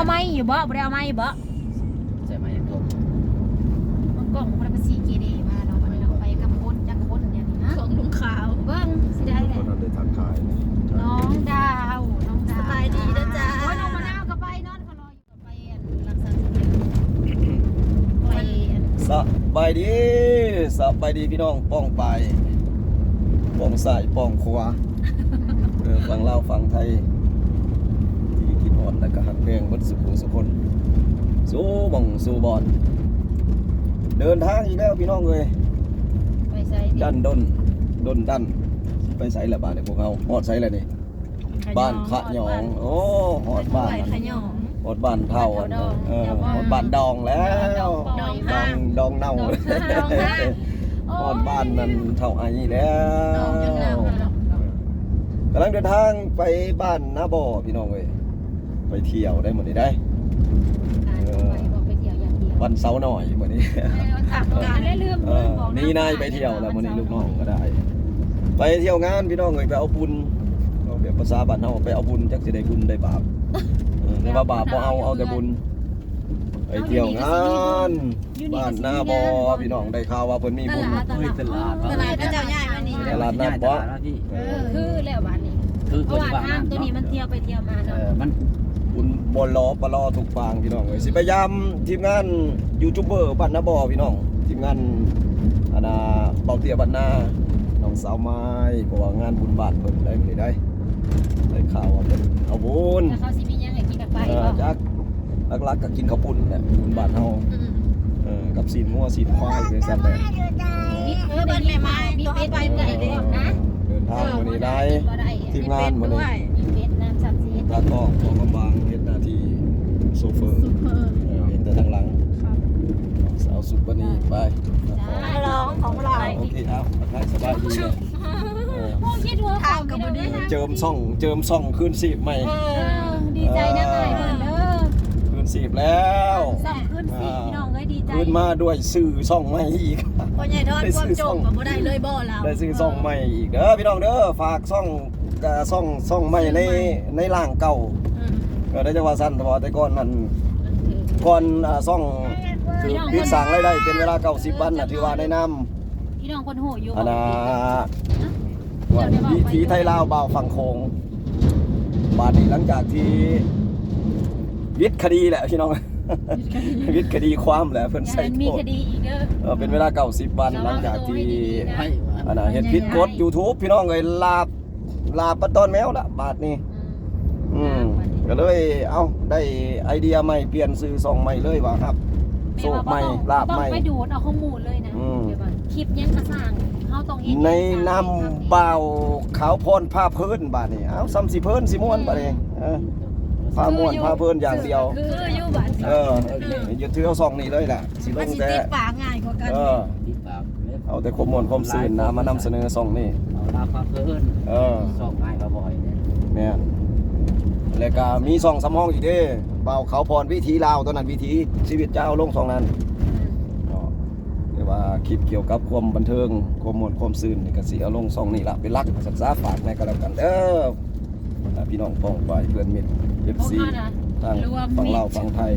อยสับกับเอาเอาไม้อยู่บ่บ่ได้เอาไม้อยู่บ่ใช่ไหมยังตัวมันกล่องมันเป็นสีเกเรมาเราะเราไปกับคนจักคนเนี่ยนี่นะของลุงขาว เบิ้งสิได้แหคละนนั้นได้ทักทายน้องดาวน้องดาวสบายดีนะจ๊ะ โอ้ยน้องมะนาวก็ไปนอนเขารออยู่ไปอันรักษาสติไปอันสบายดีสบายดีพี่น้องป้องไปป้องซ้ายป้องขวาเออฟังเล่าวฟังไทยที่คิด อ่อน และก็หักเพลงบดสุขุสุคน สู้บ่องสู้บอลเดินทางอีกแล้วพี่น้องเลยไปใส่ดันดนดนดันไปใส่ละบ้านเนี่ยพวกเราฮอดใส่ละนี่บ้านขะหยองโอ้ฮอดบ้านขนั่นยองฮอดบ้านเท่าอันนั้นเออฮอดบ้านดองแล้วดองดห้าองดองเน่าดองห้าฮอดบ้านนั้นเท่าไอ้แล้ดองยังหนาววเนาะกำลังเดินทางไปบ้านนาบ่อพี่น้องเว้ย ไปเที่ยวได้หมดนี้ได้การไปบอกไปเที่ยวอย่างเดียววันเสาร์หน่อยหมดนี้ขับการได้ลืมเออมีนายไปเที่ยวแล้วมื้อนี้ลูกน้องก็ได้ ไปเที่ยวงานพี่น้องเอ้ยไปเอาบุญเอาแบบภาษาบ้านเฮาไปเอาบุญจักสิได้บุญได้บาปเออแต่ว่าบาปบ่เอาเอาแต่บุญไปเที่ยวงานบ้านนาบ่อพี่น้องได้ข่าวว่าเพิ่นมีบุญเฮ้ยตลาดตลาดก็เจ้าใหญ่มานี่ตลาดนัดบ่ตลาดที่เอเอออคือแล้วบ้านนี้คือเพคราะนว่าบ้านทางตัวนี้มันเที่ยวไปเที่ยวมาเอเนาะอมัน บุญบ่รอปลอถูกปางพี่น้องเอ้ยสิพยายามทีมงานยูทูบเบอร์บ้านนาบ่อพี่น้องทีมงานอันน่ะเบาเตี้ยบ้านนาน้องสาวไม้เพราะว่างานบุญบ้านเพิ่นได้มื้อนี้ได้ได้ข่าวว่าเพิ่นเอาบุญแล้วเขาสิมียังไงกินกับไปเออบ่จักลักๆก็กินข้าวปุ้นแหละบุญบ้านเฮาอืมเออกับซีนงัวซีนควายเป็นซั่นแหละมีเออเป็นแม่ไม้มีเป็ดไปไก่เด้อนะเดินทางมื้อนี้ได้ทีมงานมื้อนี้มีเป็ดน้ำสับสี ตากล้องของกำบางเฮ็ดหน้าที่โซเฟอร์ซุปเปอร์เออเห็นแต่ทางหลังสาวสุดวันนี้ไปร้องของเรา โอเคครับทักทายสบายดีเลยเออโอ้คิดว่าของกับบ่ได้เจิมซ่องเจิมซ่องคืนสีบใหม่ เออดีใจนะไอ้เพิ่นเด้อคืนสีบแล้วสั่งขึ้นสิพี่น้องเอ้ยดีใจคืนมาด้วยซื้อซ่องใหม่อีก พ่อใหญ่ทอดความจมกับบ่ได้เลยบ่เราได้ซื้อซ่องใหม่อีกเด้อพี่น้องเด้อฝากซ่อง กะซ่องซ่องใหม่ในในร่างเก่าอืมก็ได้จังว่าสั้นแต่ว่าแต่ก่อนนั้นก่อนอ่าซ่องคือปิดสร้างรายได้เป็นเวลา90วันน่ะถือว่าในนามพี่น้องคนโหอยู่อันน่ะว่าวิถีไทยลาวบ่าวฝั่งโคงบาดนี้หลังจากที่วิทย์คดีแหละพี่น้อง วิทย์คดีความแหละเพิ่นใส่มีโทษคดีอีกเด้อ เออเป็นเวลา90วันหลังจากที่ให้อันน่ะเฮ็ดผิดกฎ YouTube พี่น้องเอ้ยลาบ ลาบปะตอนแมวละบาทนี้อืมก็เลยเอ้าได้ไอเดียใหม่เปลี่ยนซื้อซองใหม่เลยว่าครับโซกใหม่ลาบใหม่ต้องไปดูดเอาข้อมูลเลยนะอืมเดี๋ยวก่อนคลิปยังกระสั่งเฮาต้องเฮ็ดในนำเบาวขาวพรผ้าเพิ่นบาดนี้เอ้าซ้ำสิเพิ่นสิม่วนบาดนี้ เออผ้าม่วนผ้าเพิ่นอย่างเดียว คืออยู่บ้านเอออย่าถือเอาซองนี้เลยล่ะสิลมันงสิแต่ติดปากง่ายกว่ากันเออติดปากเอาแต่ความม่วนความซื่นนะมานำเสนอซองนี้เอาลาพาเพิ่นเออ สองง่ายก็บ่อยเนี่ยแม่นแล้วก็มีซองสำห้องอีกเด้เบาวขาวพรวิถีลาวตอนนั้นวิถีชีวิตเจ้าลงซองนั้นก็เรียกว่าคลิปเกี่ยวกับความบันเทิงความมวลความซื่นนี่ก็สิเอาลงซองนี่ละเป็นหลักศึกษาฝากในกันแล้วกันเด้อ อ่าพี่น้องป้องไปเพื่อนมิตร FC ทางฝั่งลาวฝั่งไทย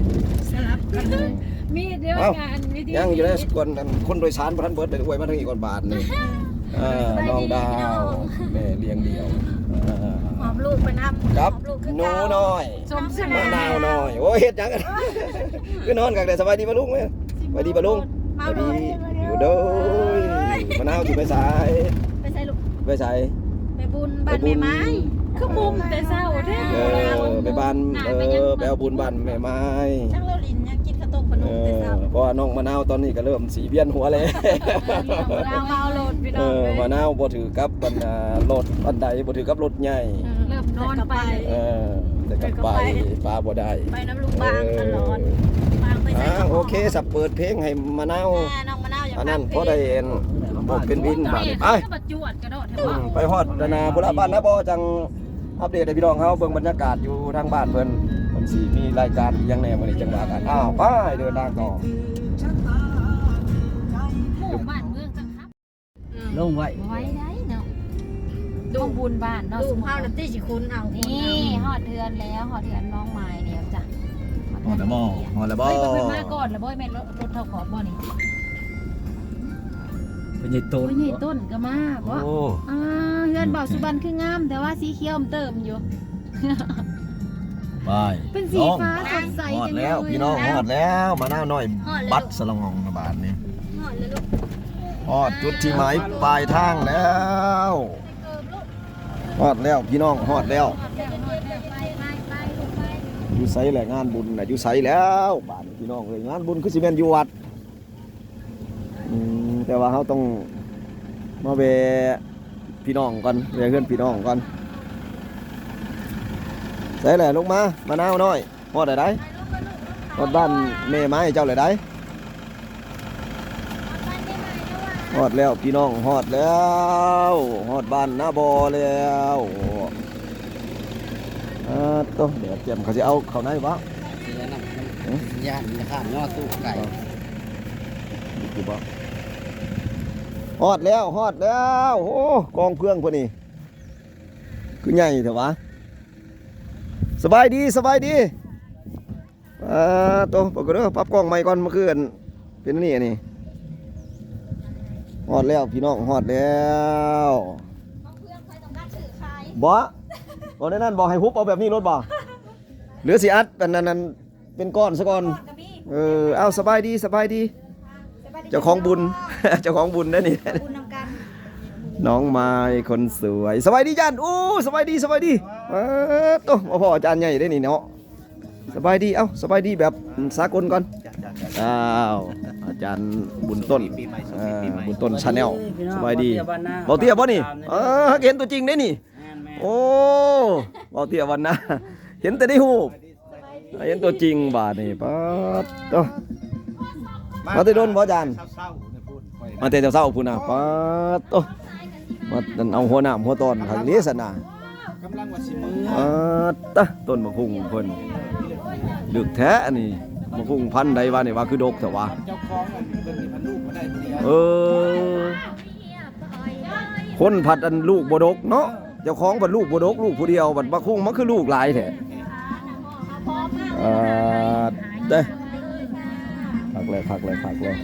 สลับกันอืมมีเดี๋ยวเอ้างานวิธียังอยู่ในสกวนอันคนโดยสารประทันเบิดเลยอวยมาทางอีกก่อนบาทนี่อ่าน้องดาวแม่เลี้ยงเดียวอ่าหอมลูกไปนำครับหอมลูกขึ้นหนูดาวน้อยชมสมะนาวน้อยโอ้ยเฮ็ดหยังกันคือนอนกันแต่สบายดีปะลุงไหมสบายดีปะลุงมาสวัสเลดียอยู่เด้อยมะนาวสิไปสายไปใส่ลูกไปสายไปบุญบ้านแม่ไม้ คือมุมแต่เศร้าแท้เออไปบ้านเออไปเอาบุญบ้านแม่ไม้ช่างเราลินยังกินข้าวต้มขนเอมแต่อเช้าเพราะว่าน้องมะนาวตอนนี้ก็เริ่มสีเวียนหัวแล้วเราเมาโหลดพี่เอน้องอเลยมะนาวบ่ถือกับปันอ่ารถอันใดบ่ถือกับรถใหญ่เริ่มนอนไป เออแต่กลับไปปลาบ่ได้ไปน้ำลูกบางตลอดบางไปใส่อ่าโอเคสับเปิดเพลงให้มะนาวแม่น้องมะนาวอยากอันนั้นฟังพอได้เห็นบอกเป็นวินบาดนี้ไปบัดจวดกระโดดอืมไปฮอดนาบุรบ้านนะบ่จัง อัปเดตให้พี่น้องเขาเบิ่งบรรยากาศอยู่ทางบ้านเพิ่นเพิ่นสิมีรายการอีหยังแหน่มื้อนี้จังว่ากันอ้าวไปเดินทางต่อหมู่บ้านเมืองจังครับลงไว้ไว้ได้เนาะต้องบุญบ้านเนาะลูสกมมุเฮาติน่ะที่สิคุณเอานี่หอดเดือนแล้วหอดเดือนน้องไม้เนี่ยจ้ะฮอดแล้วบ่ฮอดแล้วบ่เฮ้ยบ่เพิ่นมาก่อนแล้วบ่แม่นรถรถเท่าขอบบ่นี่ เป็นใหญ่โตโอ้ยใหญ่ต้นก็มาบ่โอ้อ่าเฮือนเบาสุบันคืองาม แต่ว่าสีเขียวมันเติมอยู่ ไปเป็นสีฟ้าสดใสฮอดจังเลยแล้วพี่น้องฮอดแล้วมาหน้าน้อยฮอดแล้ว บัดสละงองนะบาทนี้หอดเลยลูกฮอดจุดที่หมายปลายทางแล้วฮอดแล้วพี่น้องฮอดแล้วอยู่ไสแหละงานบุญน่ะอยู่ไสแล้วบาดนี้พี่น้องเอ้ยงานบุญคือสิแม่นอยู่วัดอืม แต่ว่าเฮาต้องมาแวะพี่น้องก่อนแวะเพื่อนพี่น้องก่อนใส่แหละลงมามะนาวน้อยฮอดได้ไดฮอดบ้านแม่ไม้เจ้าเลยได้ฮอดแล้วพี่น้องฮอดแล้วฮอดบ้านหน้าบอแล้วอ่าต้เดี๋ยวเตรียมเขาจะเอาเขาไหนวะเสียน้ำน้ำย่านจะข้ามยอดตู้ไก่นี่คือบ่ ฮอดแล้วฮอดแล้วโอ้กองเพื่องพวกนี้คือใหญ่เถอะวะสบายดีสบายดีอ่าโตปกติปรับกล้องใหม่ก่อนเมื่อคืนเป็นอันนี่อันนี้ฮอดแล้วพี่น้องฮอดแล้วเพื่อนใครต้องการสื่อขายบ่บ่ได้นั่นบอกให้ฮุบเอาแบบนี้รถบ่หรือสิอัดเป็นนั้นนั้นเป็นก้อนซะก่อนก่อนกับพี่เออเอาสบายดีสบายดีสบยดีเจ้าของบุญ เจ้าของบุญได้นี่บุญนำกันน้องไม้คนสวยสบายดีจันโอ้สบายดีสบายดีเออโตมาพ่ออาจารย์ใหญ่ได้นี่เนาะสบายดีเอ้าสบายดีแบบสากลก่อนอ้าวอาจารย์บุญต้นเอ่อบุญต้นชาแนลสบายดีเบาเตี้ยบ่นี่เออเห็นตัวจริงได้นี่ โอ้เบาเตี้ยวันนะเห็นแต่ได้หูปเห็นตัวจริงบาดนี่ป๊าดโต มาแต่โดนบ่อาจารย์มาแต่เช้าๆพุ่นน่ะป๊าดโตมานั่นเอาหัวหน้าหัวตอนทางนี้สนะกำลังว่าสิมือป๊าดตะต้นมะพุงเพิ่นลึกแท้อันนี่มะพุงพันธุ์ใดวะนี่ว่าคือดกแต่ว่า เจ้าของอันเบิ่งนี่พันลูกมาได้ผู้เดียวเออ คนผัดอันลูกบ่ดกเนาะเจ้าของผัดลูกบ่ดกลูกผู้เดียวบัดมะพุงมันคือลูกหลายแท้อ่าเด้คั กเลยคักเลยคักเลย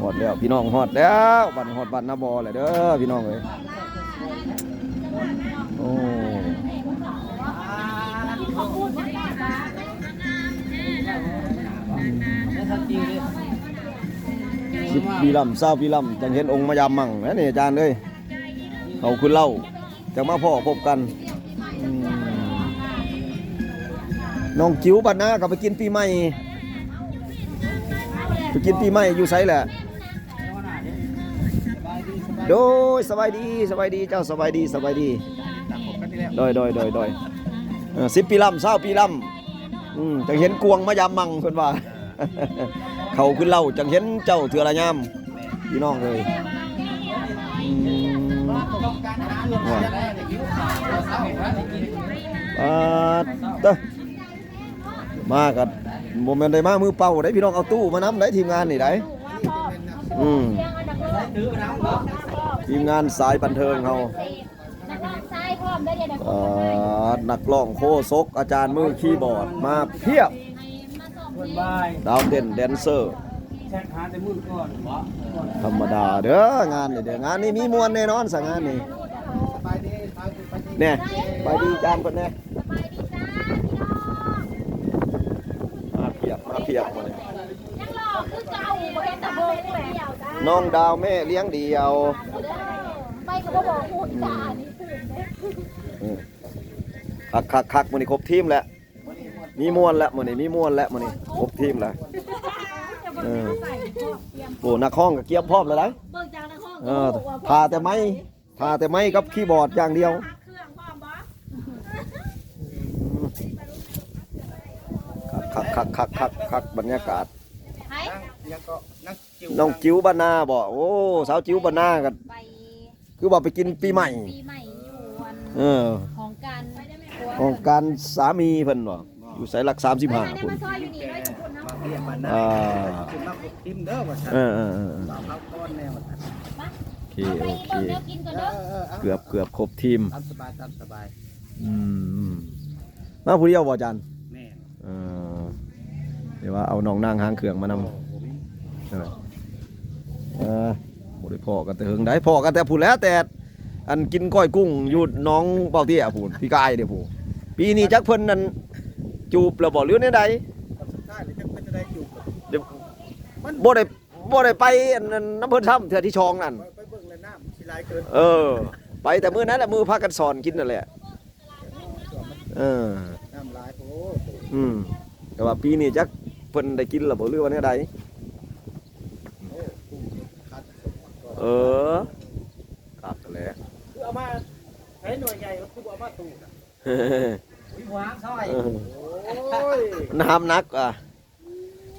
ฮอดแล้วพี่น้องฮอดแล้วบัดฮอดบัดนาบอเลยเด้อพี่น้องเอ้ยโอ้สิบปีลำเศร้าปีลำจังเห็นองค์มายามมั่งนะนี่อาจารย์เอ้ยเขาคือเล่าจังมาพ่อพบกันน้องจิ๋วบัดหน้าก็ไปกินปีใหม่ ไปกินปีใหม่อยู่ไสแหละ โดยสบายดีสบายดีเจ้าสบายดีสบายดีโดยโดยโดยโดยสิบปีลำเศร้าปีลำอืมจังเห็นกวงมายามมังเพิ่นว่า เขาขึ้นเล่าจังเห็นเจ้าเถื่อระยามพี่น้องเลยว่าเตมากัน โมเมนต์ได้มามือเป่าได้พี่น้องเอาตู้มานํได้ทีมงานนี่ได้อืมถือไปน้ำบ่ทีมงานสายบันเทิงเฮานักร้องซ้ายพร้อมได้เดี๋ยวเอ่อนักร้องโคศกอาจารย์มือคีย์บอร์ดมาเพียบคนบายดาวเด่นแดนเซอร์แช็คหาแต่มือก่อนบ่ธรรมดาเด้องานนี่เด้องานนี้มีมวลแน่นอนสังงานนี่สบายดีไปไปดีแน่ไปดีจานคนแน่มาเพียบมาเพียบหมดเลย ยังรอคือเก่าบ่เห็นตะโบกแหละ น้องดาวแม่เลี้ยงเดียว ไม่ก็บ่บอกพูดจานี่คักคักคักมันนี่ครบทีมแล้วมีมวลแล้วมันนี่มีมวลแล้วมันนี่ครบทีมแล้วเออโอ้นักห้องกับเกียบพร้อมแล้วนะเบิกจากในห้องเออพาแต่ไม้พาแต่ไม้กับคีย์บอร์ดอย่างเดียวเครื่องพร้อมบ่คักคักคักคักคักบรรยากาศไผ ยังก็นักจิ๋วน้องจิ๋วบ้านนาบอกโอ้สาวจิ๋วบ้านนากันไปคือว่าไปกินปีใหม่ ปีใหม่อยู่วันเออ ของการของการสามีเพิ่นบ่อยู่ไสหลัก35พุ่นซอยอยู่นี่ไว้ทุกคนเนาะมาเรียกมาได้อ่าคุณมาคุกทิมเด้อว่าซั่นเออเออเออสาวเขาก้อนแนวว่าซั่นโอเคไปโอเคเบิ่งแนวกินก่อนเอเด้ออเออเอาเกือบเกือบครบทีมตามสบายตามสบายอืมมาผู้เดียวบ่อาจารย์แม่นเออดี๋ยวว่าเอาน้องนางหางเครื่องมานำ นั่นแหละเออบ่ได้พอกันแต่เฮิงได้พอกันแต่พูดแล้วแต่ อันกินก้อยกุ้งอยู่หน้องเป่าเตี้ยพูนพี่กายเด้อพูปีนี้จักเพิ่นนั่นจูบแล้วบ่หรือแนวใดสุดท้ายเลยจะเป็นจะได้อยู่เดี๋ยวบ่ได้บ่ได้ไปอันนั้นน้ำเพิ่นซ้ำเทื่อที่ชองนั่น ไปเบิ่งเลยน้ำสิหลายเกินเออ ไปแต่มื้อนั้นแหละมื้อพากันสอนกินนั่นแหละเออ น้ำหลายโอ้อืมแต่ว่าปีนี้จักเพิ่นได้กินแล้วบ่หรือว่าแนวใด โอ้กุ้งคัด เออครับนั่นแหละคือเอามาใช้หน่วยใหญ่ก็คือเอามาตูดอะวิวางซอยโอ้ยน้ำหนักอะ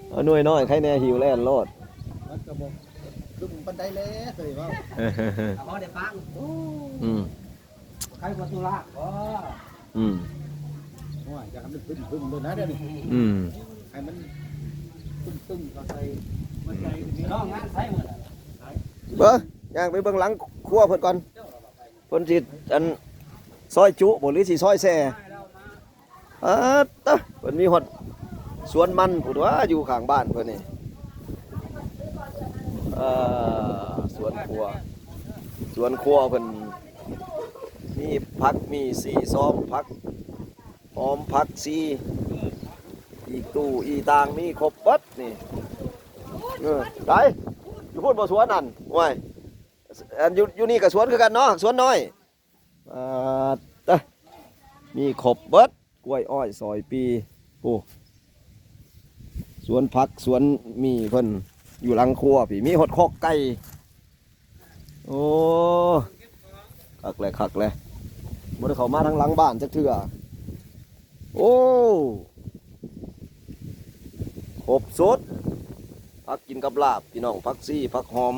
เอาหน่วยน้อยใครแน่หิวแล่นโลดมันกระบอกดุมปันไดแล้วเคยว่าเขาได้ฟังอืมใครประตูลากอ๋ออืมว่าอยากให้มันพึ่มพึ่มเลยนะเดี๋ยวนี้อืมให้มันตึ้มตึ้มเข้าใส่มันใจน้องงานใส่หมด เบิ่งย่างไปเบิ่งหลังครัวเพิ่นก่อนเพิ่นสิอันซอยจุบ่หรือสิซอยแซ่อ่าตะเพิ่นมีฮอดสวนมันพุ่นว่าอยู่ข้างบ้านเพิ่นนี่อ่าสวนครัวสวนครัวเพิ่นมีผักมีสีซ้อมผักหอมผักซีอีกตู้อีตางมีครบเบิดนี่เออไป อยู่พูดบ่สวนนั่นว้ยอันอยู่อยู่นี่กับสวนคือกันเนาะสวนน้อยอ่าตะมีครบเบิดกล้วยอ้อยซอยปีโอ้สวนผักสวนมีเพิ่นอยู่หลังครัวพี่มีหดคอกไก่โอ้คักเลยคักเลยบ่ได้เข้ามาทางหลังบ้านจักเทื่อโอ้ครบสุด พักกินกับลาบพี่น้องพักซี่พักหอม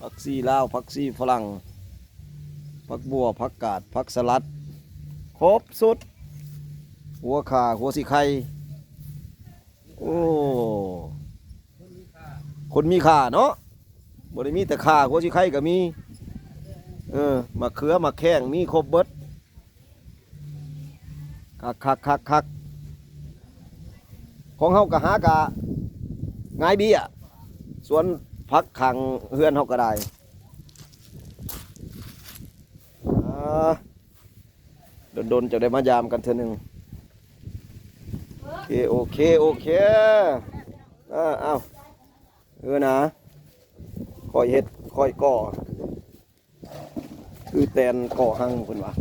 พักซี่ลาวพักซี่ฝรั่งพักบัวพักกาดพักสลัด ครบสุด หัวขาหัวสีไข่โอ้คนมีค่าเนาะบ่ได้มีแต่ขาหัวสิไข่ก็มี เออมะเขือมะแข้งมีครบเบิดคักคักคักคัก ของเฮากะหากะง่ายเบี้ยส่วนพักขังเฮือนเฮาก็ได้อ่าโดนๆจะได้มายามกันเท่อหนึงโอเคโอเคโอเคอ่าเอาเออนะคอยเฮ็ดคอยก่อ คือแตนก่อหังเพิ่นว่า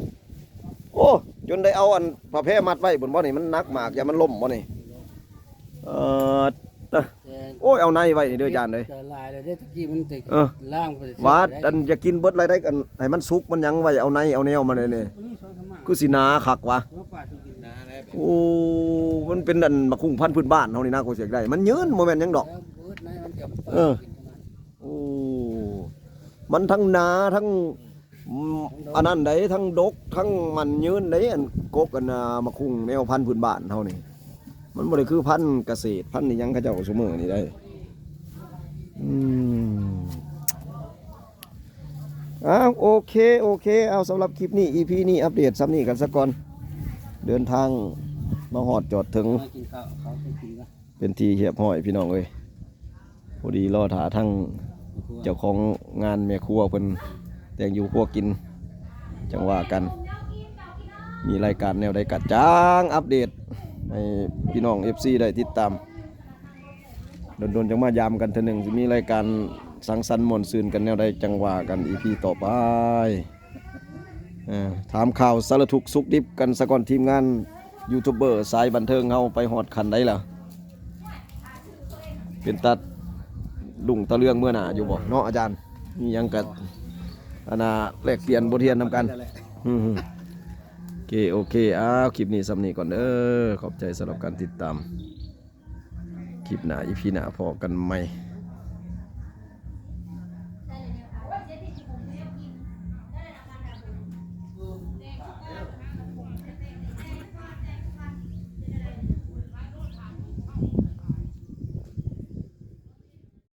โอ้ จนได้เอาอันผ้าแพร่มัดไว้บนบ่นี่มันนักมากอย่ามันล่มบ่นี่ เออตะโอ้ยเอาในไว้นี่เด้อจานเลยจะลายเลยได้ตะกี้มันติดเออล่างไปว่าอันจะกินเบิดอะไรได้กันให้มันสุกมันหยังไว้เอาในเอาแนวมาเลยนี่คือสิหนาคักวะโอ้มันเป็นอันมะคุ้งพันธุ์พื้นบ้านเฮานี่นะกูเสียได้ มันยืนบ่แม่นหยังดอกเออโอ้มันทั้งหนาทั้งอืมอันนั้นได้ทั้งดกทั้งมันยืนได้อันกกอันน่ะมาคุ้งแนวพันธุ์พื้นบ้านเฮานี่ มันบ่ได้คือพันธุ์เกษตรพันธุ์นี่ยังเขาเจ้าซุมื้อนี่ได้อืมอ้าวโอเคโอเค เอาสำหรับคลิปนี้ EP นี้อัปเดตซ้ำนี้กันสักก่อน เดินทางมาหอดจอดถึงกินข้าวเขาไปกินนะเป็นทีเหียบห้อยพี่น้องเอ้ยพอดีรอถาทั้งเจ้าของงานแม่ครัวเพิ่นแต่งอยู่ครัวกิน จังว่ากัน มีรายการแนวใดกัดจ้างอัปเดต ให้พี่น้อง FC ได้ติดตามโดนๆจังมายามกันเทีหนึ่งจะมีรายการสังสรรค์มวนซืนกันแนวใดจังว่ากัน EP ต่อไปเออถามข่าวสารทุกข์สุขดิบกันสะก่อนทีมงานยูทูบเบอร์สายบันเทิงเฮาไปหอดคันได้ล่ะเป็นตัดดุ่งตะเลืองเมื่อหน่าอยู่บ่เนาะอาจารย์มีหยังกัอันน่ะแลกเปลี่ยนบทเรียนนำกันอืมโอ เค โอเค อ้าว คลิปนี้สำนีก่อนเด้อขอบใจสำหรับการติดตาม คลิปหน้าอีพีหน้าพอกันไหม